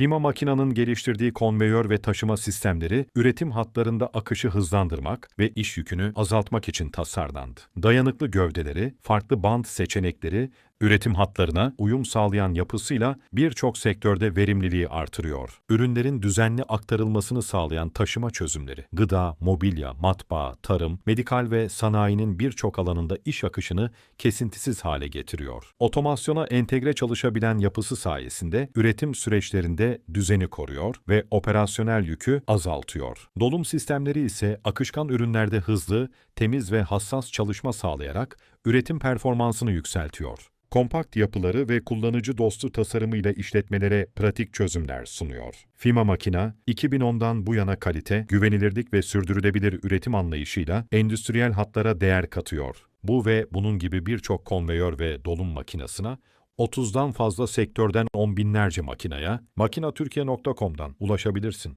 FIMA Makina'nın geliştirdiği konveyör ve taşıma sistemleri üretim hatlarında akışı hızlandırmak ve iş yükünü azaltmak için tasarlandı. Dayanıklı gövdeleri, farklı band seçenekleri, üretim hatlarına uyum sağlayan yapısıyla birçok sektörde verimliliği artırıyor. Ürünlerin düzenli aktarılmasını sağlayan taşıma çözümleri, gıda, mobilya, matbaa, tarım, medikal ve sanayinin birçok alanında iş akışını kesintisiz hale getiriyor. Otomasyona entegre çalışabilen yapısı sayesinde üretim süreçlerinde düzeni koruyor ve operasyonel yükü azaltıyor. Dolum sistemleri ise akışkan ürünlerde hızlı, temiz ve hassas çalışma sağlayarak üretim performansını yükseltiyor. Kompakt yapıları ve kullanıcı dostu tasarımıyla işletmelere pratik çözümler sunuyor. FIMA Makina, 2010'dan bu yana kalite, güvenilirlik ve sürdürülebilir üretim anlayışıyla endüstriyel hatlara değer katıyor. Bu ve bunun gibi birçok konveyör ve dolum makinasına 30'dan fazla sektörden on binlerce makinaya makinatürkiye.com'dan ulaşabilirsin.